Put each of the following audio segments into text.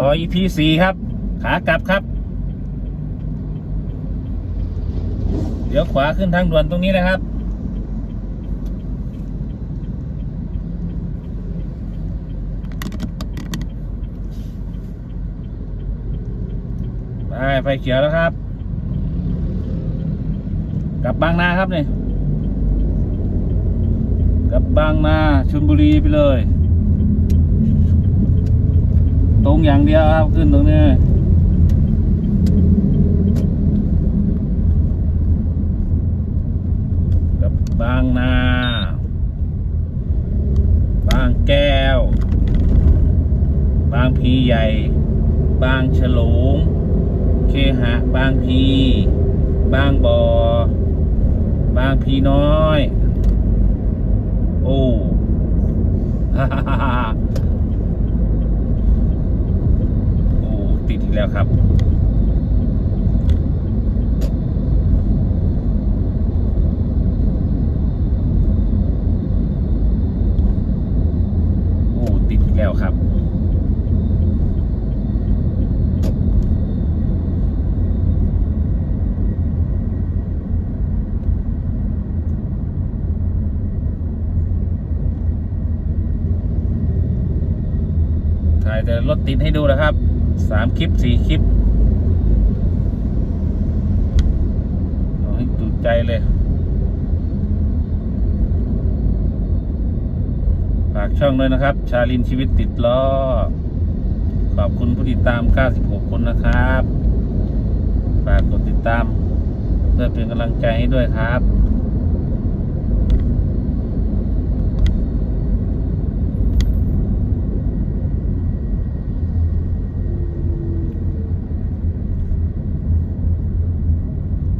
ต่อ EP สี่ครับ ขากลับครับ เดี๋ยวขวาขึ้นทางด่วนตรงนี้นะครับ ไปไฟเขียวแล้วครับ กลับบางนาครับเนี่ยกลับบางนาชลบุรีไปเลย ตร งอย่างเดียวครับขึ้นตรงนี้กับบางนา บางแก้ว บางพีใหญ่ บางฉลงเคหะ บางพี บางบอบางพีน้อย โอ้ ฮ่าฮ่าฮ่าฮ่าโอ้ ติดอีกแล้วครับ โอ้ ติดอีกแล้วครับ ถ่ายแต่รถติดให้ดูนะครับสามคลิปสี่คลิปให้ดูใจเลย ฝากช่องด้วยนะครับ ชาลินชีวิตติดล้อ ขอบคุณผู้ติดตาม 96 คนนะครับ ฝากกดติดตาม เพื่อเป็นกำลังใจให้ด้วยครับ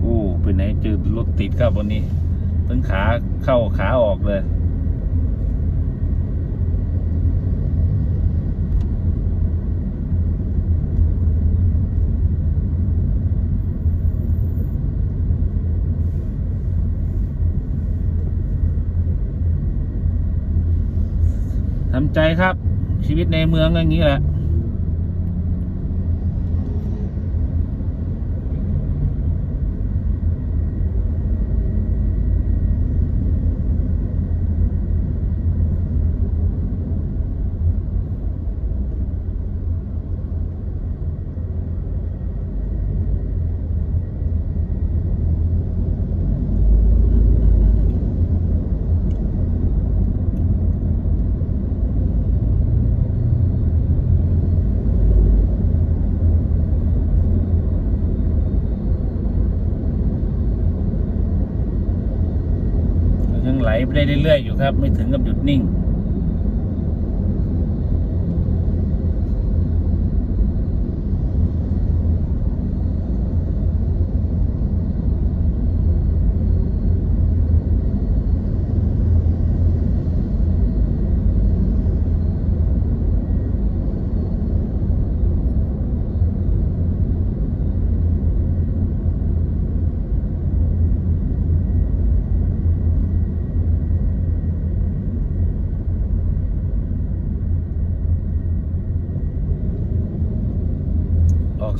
โอ้ไปไหนเจอรถ ติดครับวันนี้ตั้งขาเข้าขาออกเลยทำใจครับชีวิตในเมืองอย่างนี้แหละ ยัง ไปได้เรื่อยๆอยู่ครับ ไม่ถึงกับหยุดนิ่ง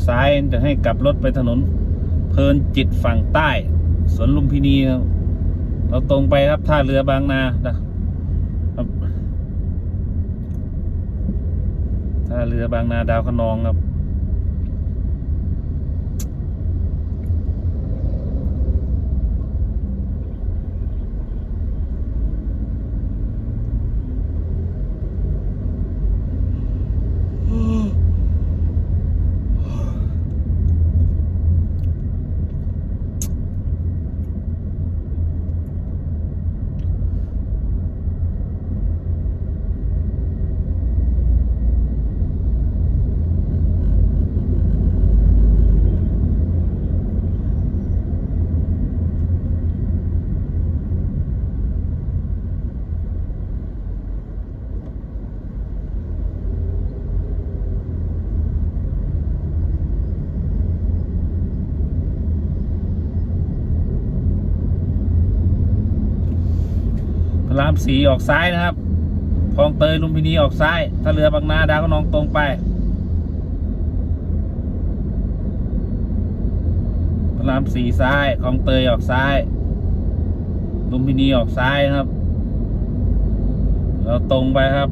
ซ้ายจะให้กลับรถไปถนน เพลินจิตฝั่งใต้สวนลุมพินีครับเราตรงไปครับท่าเรือบางนาครับท่าเรือบางนาดาวคะนองครับ สีออกซ้ายนะครับคลองเตยลุมพินีออกซ้าย ถ้าเรือบางนาดาวก็นองตรงไปพรามสีซ้ายคลองเตยออกซ้ายลุมพินีออกซ้ายนะครับ เราตรงไปครับ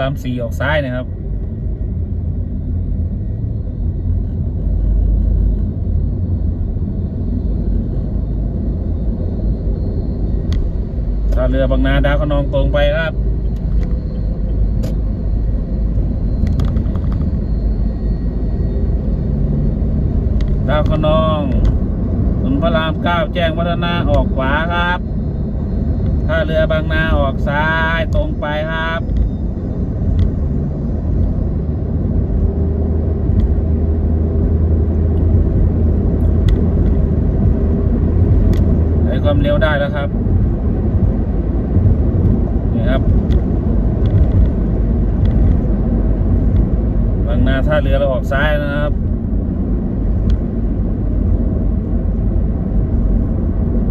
รามสี่ออกซ้ายนะครับท่าเรือบางนาดาวขนองตรงไปครับดาวขนองถนนพระรามเก้าแจ้งวัฒนาออกขวาครับท่าเรือบางนาออกซ้ายตรงไปครับ ใช้ความเร็วได้แล้วครับนี่ครับบางนาท่าเรือเราออกซ้ายนะครับ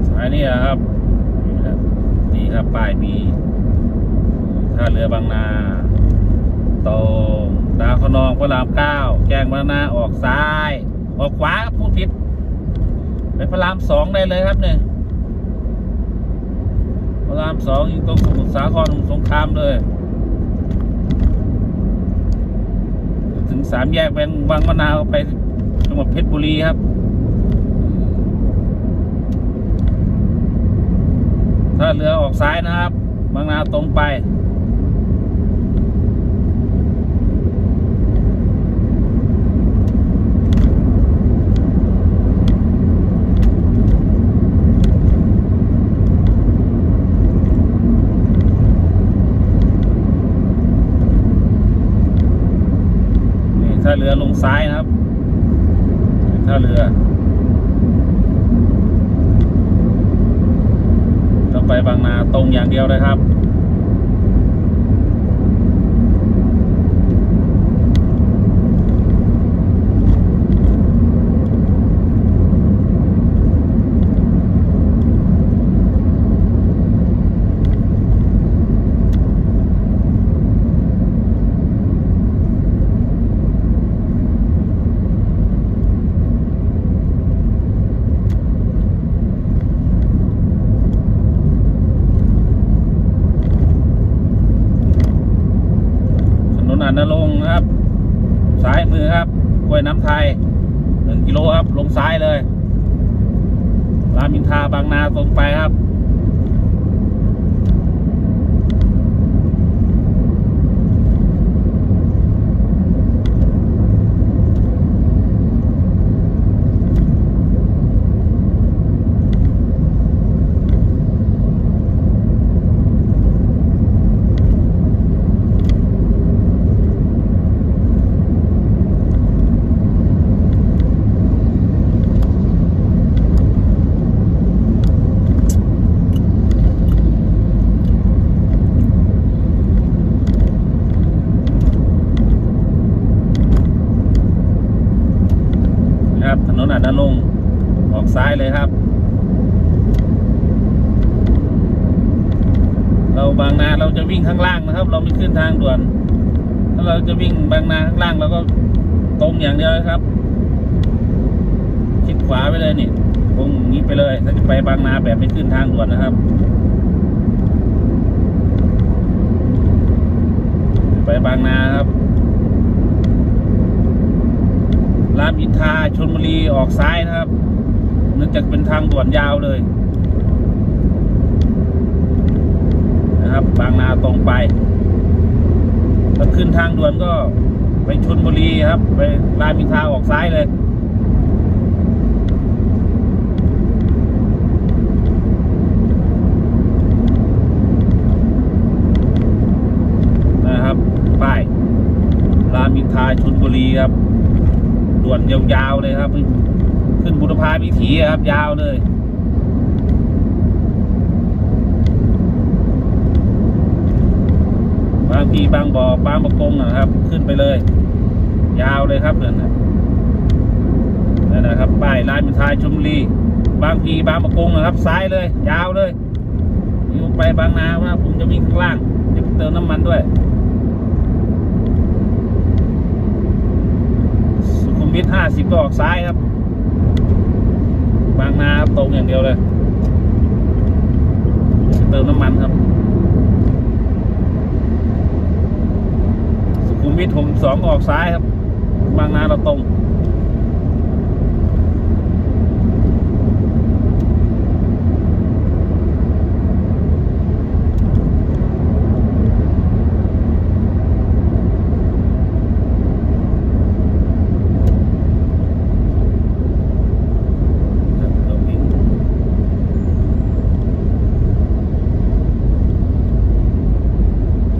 ซ้ายนี่นะครับนี่ครับป้ายมีท่าเรือบางนาตรงดาวขนองพระรามเก้าแจ้งบางนาออกซ้าย ออกขวาครับพูดผิดไปพระรามสองได้เลยครับเนี่ย พระรามสองอยู่ตรงสมุทรสาครสมุทรสงครามเลย ถึงสามแยกเป็นบางมะนาวไปจังหวัดเพชรบุรีครับถ้าเรือออกซ้ายนะครับ บางนาตรงไป เรือลงซ้ายนะครับท่าเรือต้องไปบางนาตรงอย่างเดียวเลยครับ ถนนอนนรงค์นะครับ ซ้ายมือครับกล้วยน้ำไทยหนึ่งกิโลงซ้ายเลย รามอินทาบางนาตรงไปครับะนนอันนรงออกซ้ายเลยครับ เราบางนาเราจะวิ่งข้างล่างนะครับ เราไม่ขึ้นทางด่วน ถ้าเราจะวิ่งบางนาข้างล่างเราก็ตรงอย่างเดียวเลยครับชิดขวาไปเลยนี่ตรงนี้ไปเลยถ้าจะไปบางนาแบบไม่ขึ้นทางด่วนนะครับ ไปบางนาครับ รามอินทราชนบุรีออกซ้ายนะครับเนื่องจากเป็นทางด่วนยาวเลย นะครับ บางนาตรงไปถ้าขึ้นทางด่วนก็ไปชนบุรีครับ ไปรามอินทราออกซ้ายเลยามอินทราชลบุรีครับ ด่วน ยาวๆเลยครับ ขึ้นบุรพาวิถีครับ ยาวเลยบางพีบางบ่อบางประกงนะครับ ขึ้นไปเลย ยาวเลยครับนั่นนะนั่นนะครับป้ายร้านมินทราชลบุรีบางพีบางประกงนะครับ ซ้ายเลย ยาวเลยอยู่ไปบางนาว่าผมจะวิ่งข้างล่างจะเติมน้ำมันด้วย สุขุม วิตห้าสิบก็ออกซ้ายครับ บางนาครับตรงอย่างเดียวเลย เติมน้ำมันครับ สุขุมวิทหกสองออกซ้ายครับ บางนาเราตรง ครับเราวิ่ง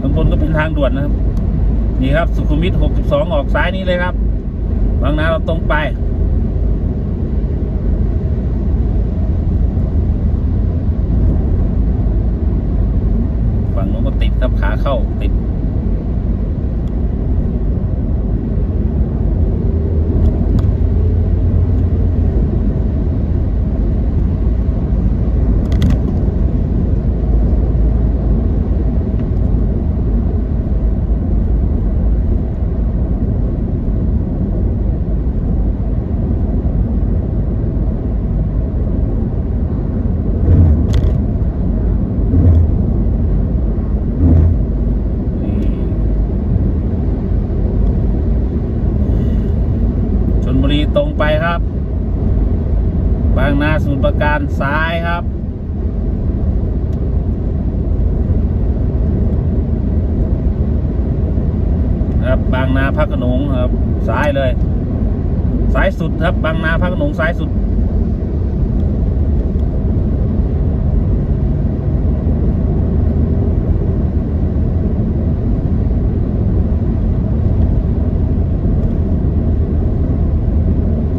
ข้างบนก็เป็นทางด่วนนะครับ นี่ ครับ สุขุมวิท 62 ออกซ้ายนี้เลยครับ บางนาเราตรงไป ฝั่งนู้นก็ติดครับขาเข้าติด ชนบุรีตรงไปครับ บางนาสมุทรปรา การซ้ายครับ ครับบางนาพักขนงครับซ้ายเลยซ้ายสุดครับบางนาพักขนงซ้ายสุด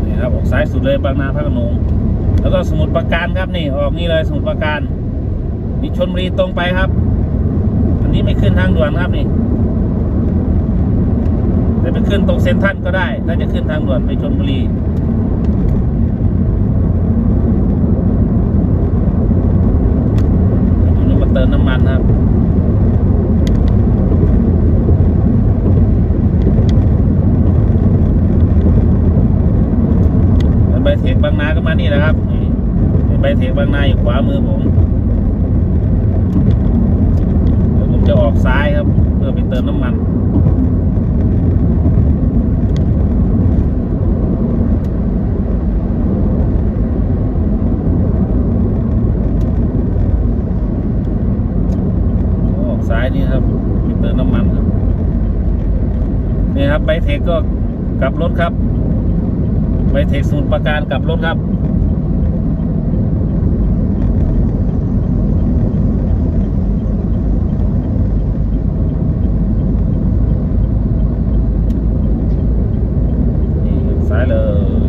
นี่ครับออกซ้ายสุดเลยบางนาพระโขนง แล้วก็สมุทรปราการครับนี่ออกนี่เลยสมุทรปราการนี่ชนบุรีตรงไปครับ อันนี้ไม่ขึ้นทางด่วนครับนี่จะไปขึ้นตรงเซ็นทรัลก็ได้ถ้าจะขึ้นทางด่วนไปชนบุรีอันนี้มาเติมน้ำมันครับ ใบเทคบางนาก็มานี่แหละครับนี่ใบเทางนาอยู่ขวามือผมเดี๋ยวผมจะออกซ้ายครับ เพื่อไปเติมน้ำมันออกซ้ายนี่ครับไปเติมน้ำมันครับ นี่ครับใบเทคก็กลับรถครับไปเทคสมุทรปราการกลับรถครับ นี่ซ้ายเลย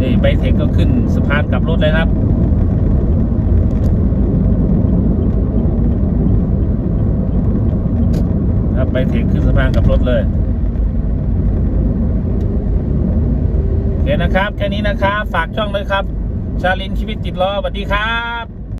นี่ไปเทค ก็ขึ้นสะพานกลับรถเลยครับครับไปเทคขึ้นสะพานกลับรถเลยโอเคนะครับ แค่นี้นะครับ ฝากช่องเลยครับ ชาลินชีวิตติดล้อสวัสดีครับ